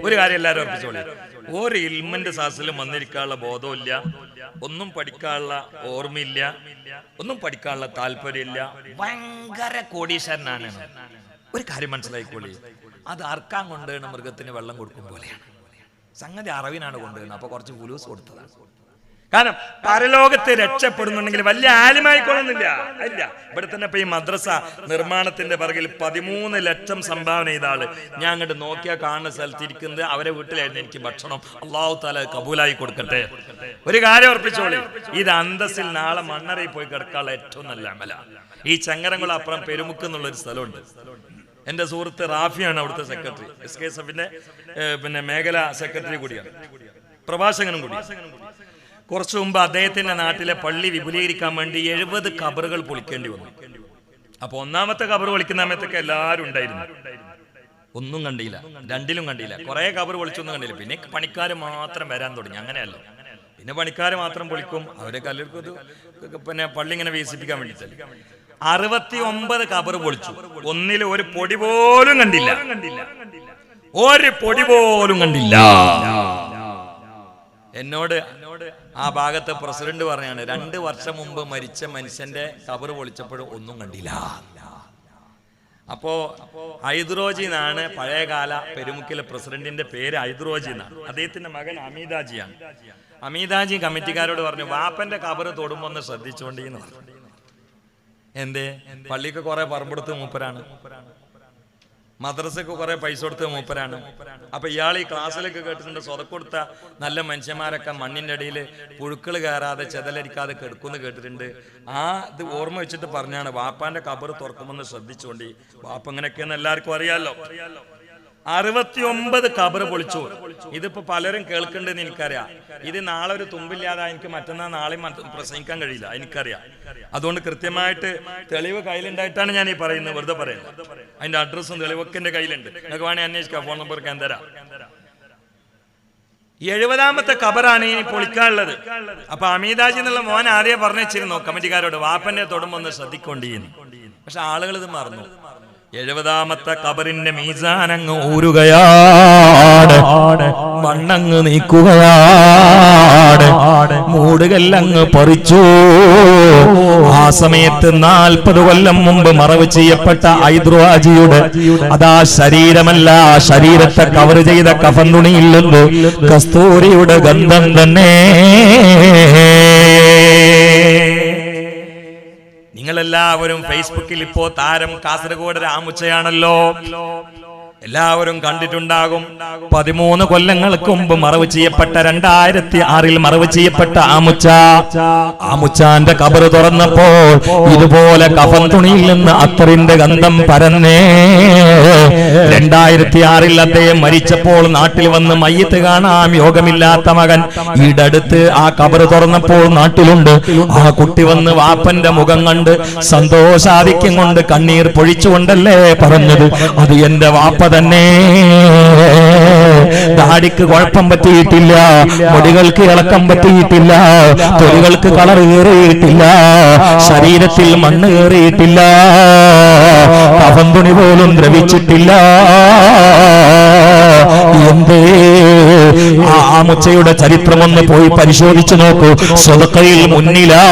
ഒരു കാര്യം എല്ലാവരും ഉറപ്പിച്ചോളി. ഒരു ഇൽമന്റെ സാസിലും വന്നിരിക്കാനുള്ള ബോധമില്ല ഒന്നും പഠിക്കാനുള്ള ഓർമ്മയില്ല. ഒന്നും പഠിക്കാനുള്ള താല്പര്യമില്ല. ഭയങ്കര കോടീശ്വരനാണ്. ഒരു കാര്യം മനസ്സിലായിക്കോളി. അത് അർക്കാൻ കൊണ്ടുവരുന്ന മൃഗത്തിന് വെള്ളം കൊടുക്കും പോലെയാണ്. സംഗതി അറിവിനാണ് കൊണ്ടുവരുന്നത്. അപ്പൊ കുറച്ച് ഫുലൂസ് കൊടുത്തതാണ്. കാരണം പരലോകത്ത് രക്ഷപ്പെടുന്നുണ്ടെങ്കിൽ വലിയ ആലിമായിക്കൊള്ളുന്നില്ല. അല്ല ഇവിടെ തന്നെ ഇപ്പൊ ഈ മദ്രസ നിർമ്മാണത്തിന്റെ പിറകിൽ പതിമൂന്ന് ലക്ഷം സംഭാവന ചെയ്ത ആൾ. ഞാൻ അങ്ങോട്ട് നോക്കിയാൽ കാണുന്ന സ്ഥലത്തിരിക്കുന്നത് അവരെ വീട്ടിലായിരുന്നു എനിക്ക് ഭക്ഷണം. അള്ളാഹു താല കബൂലായി കൊടുക്കട്ടെ. ഒരു കാര്യം ഉറപ്പിച്ചോളി. ഇത് അന്തസ്സിൽ നാളെ മണ്ണറയിൽ പോയി കിടക്കാനുള്ള ഏറ്റവും നല്ല അമല. ഈ ചങ്ങരംകുളം അപ്പുറം പെരുമുക്ക് എന്നുള്ള ഒരു സ്ഥലമുണ്ട്. എന്റെ സുഹൃത്ത് റാഫിയാണ് അവിടുത്തെ സെക്രട്ടറി. എസ് കെ എസ് എഫിന്റെ പിന്നെ മേഖല സെക്രട്ടറി കൂടിയാണ്. പ്രഭാഷകനും കൂടി. കുറച്ചു മുമ്പ് അദ്ദേഹത്തിന്റെ നാട്ടിലെ പള്ളി വിപുലീകരിക്കാൻ വേണ്ടി എഴുപത് കബറുകൾ പൊളിക്കേണ്ടി വന്നു. അപ്പൊ ഒന്നാമത്തെ കബർ പൊളിക്കുന്ന സമയത്തൊക്കെ എല്ലാവരും ഉണ്ടായിരുന്നു. ഒന്നും കണ്ടില്ല രണ്ടിലും കണ്ടില്ല. കുറെ കബർ പൊളിച്ചൊന്നും കണ്ടില്ല. പിന്നെ പണിക്കാർ മാത്രം വരാൻ തുടങ്ങി. അങ്ങനെയല്ല. പിന്നെ പണിക്കാർ മാത്രം പൊളിക്കും. അവരെ കല്ലെടുക്കും പിന്നെ പള്ളി ഇങ്ങനെ വികസിപ്പിക്കാൻ വേണ്ടിയിട്ടല്ലേ അറുപത്തി ഒമ്പത് കബർ പൊളിച്ചു. ഒന്നിൽ ഒരു പൊടി പോലും കണ്ടില്ല. ഒരു പൊടി പോലും കണ്ടില്ല. എന്നോട് ആ ഭാഗത്തെ പ്രസിഡന്റ് പറയാണ് രണ്ട് വർഷം മുമ്പ് മരിച്ച മനുഷ്യന്റെ കബർ പൊളിച്ചപ്പോഴും ഒന്നും കണ്ടില്ല. അപ്പോ ഹൈദ്രോജി എന്നാണ് പഴയകാല പെരുമുക്കിലെ പ്രസിഡന്റിന്റെ പേര് ഹൈദ്രോജി എന്നാണ്. അദ്ദേഹത്തിന്റെ മകൻ അമിതാജിയാണ് അമിതാജി കമ്മിറ്റിക്കാരോട് പറഞ്ഞു വാപ്പന്റെ കബർ തൊടുമ്പോ ഒന്ന് ശ്രദ്ധിച്ചോണ്ടീന്ന് പറഞ്ഞു. എന്തേ? പള്ളിക്ക് കുറെ പറമ്പെടുത്ത് മൂപ്പരാണ്. മദ്രസക്ക് കുറെ പൈസ കൊടുത്ത മൂപ്പരാണ്. അപ്പൊ ഇയാൾ ഈ ക്ലാസ്സിലൊക്കെ കേട്ടിട്ടുണ്ട് സ്വതക്കൊടുത്ത നല്ല മനുഷ്യന്മാരൊക്കെ മണ്ണിന്റെ അടിയിൽ പുഴുക്കൾ കയറാതെ ചെതലരിക്കാതെ കെടുക്കുമെന്ന് കേട്ടിട്ടുണ്ട്. ആ ഇത് ഓർമ്മ വെച്ചിട്ട് പറഞ്ഞാണ് വാപ്പാന്റെ കബർ തുറക്കുമെന്ന് ശ്രദ്ധിച്ചുകൊണ്ട് വാപ്പ ഇങ്ങനെയൊക്കെയെന്ന് എല്ലാവർക്കും അറിയാലോ. ഒമ്പത് കബർ പൊളിച്ചു. ഇതിപ്പോ പലരും കേൾക്കണ്ടെന്ന് എനിക്കറിയാം. ഇത് നാളെ ഒരു തുമ്പില്ലാതെ എനിക്ക് മറ്റന്നാൾ നാളെ പ്രസംഗിക്കാൻ കഴിയില്ല എനിക്കറിയാം. അതുകൊണ്ട് കൃത്യമായിട്ട് തെളിവ് കയ്യിലുണ്ടായിട്ടാണ് ഞാൻ ഈ പറയുന്നത്. വെറുതെ പറയുന്നത് അതിന്റെ അഡ്രസ്സും തെളിവൊക്കെ എന്റെ കയ്യിലുണ്ട്. നിങ്ങൾക്ക് വേണേ അന്വേഷിക്കാം ഫോൺ നമ്പർ ഞാൻ തരാം. എഴുപതാമത്തെ കബറാണ് ഇനി പൊളിക്കാനുള്ളത്. അപ്പൊ അമീതാജി എന്നുള്ള മോൻ ആദ്യം പറഞ്ഞു കമ്മിറ്റിക്കാരോട് വാപ്പന്റെ തൊടുമ്പൊന്ന് ശ്രദ്ധിക്കൊണ്ടിരുന്നു പക്ഷെ ആളുകൾ ഇത് മറന്നു. എഴുപതാമത്തെ കബറിന്റെ മീസാനങ്ങ് ഊരുകയാണ് മണ്ണങ്ങ് നീക്കുകയാണ് മൂടുകല്ലങ്ങ് പറിച്ചു. ആ സമയത്ത് നാൽപ്പത് കൊല്ലം മുമ്പ് മറവ് ചെയ്യപ്പെട്ട ഐദ്രുവാജിയുടെ അതാ ശരീരമല്ല ശരീരത്തെ കവർ ചെയ്ത കഫൻ തുണിയിൽ കസ്തൂരിയുടെ ഗന്ധം തന്നെ. നിങ്ങളെല്ലാവരും ഫേസ്ബുക്കിൽ ഇപ്പോ താരം കാസർഗോഡ് രാമുച്ചയാണല്ലോ. എല്ലാവരും കണ്ടിട്ടുണ്ടാകും. പതിമൂന്ന് കൊല്ലങ്ങൾക്ക് മുമ്പ് മറവ് ചെയ്യപ്പെട്ട രണ്ടായിരത്തി ആറിൽ മറവ് ചെയ്യപ്പെട്ട ആമുച്ച. ആമുച്ചാന്റെ കബർ തുറന്നപ്പോൾ ഇതുപോലെ കഫൻ തുണിയിൽ നിന്ന് അത്തറിന്റെ ഗന്ധം പരന്നേ. രണ്ടായിരത്തി ആറിൽ അദ്ദേഹം മരിച്ചപ്പോൾ നാട്ടിൽ വന്ന് മയ്യത്ത് കാണാം യോഗമില്ലാത്ത മകൻ. ഈടടുത്ത് ആ കബർ തുറന്നപ്പോൾ നാട്ടിലുണ്ട്. ആ കുട്ടി വന്ന് വാപ്പന്റെ മുഖം കണ്ട് സന്തോഷാധിക്യം കൊണ്ട് കണ്ണീർ പൊഴിച്ചുകൊണ്ടല്ലേ പറഞ്ഞത്? അത് എന്റെ വാപ്പ തന്നെ. ദാടിക്ക് കുഴപ്പം പറ്റിയിട്ടില്ല. മുടികൾക്ക് ഇളക്കം പറ്റിയിട്ടില്ല. തൊലികൾക്ക് കളർ കയറിയിട്ടില്ല ശരീരത്തിൽ മണ്ണ് കയറിയിട്ടില്ല കഫന്തുണി പോലും ദ്രവിച്ചിട്ടില്ല. എന്തേ? ചരിത്രമൊന്ന് പോയി പരിശോധിച്ചു നോക്കൂ. സ്വതക്കയിൽ മുന്നിലാ.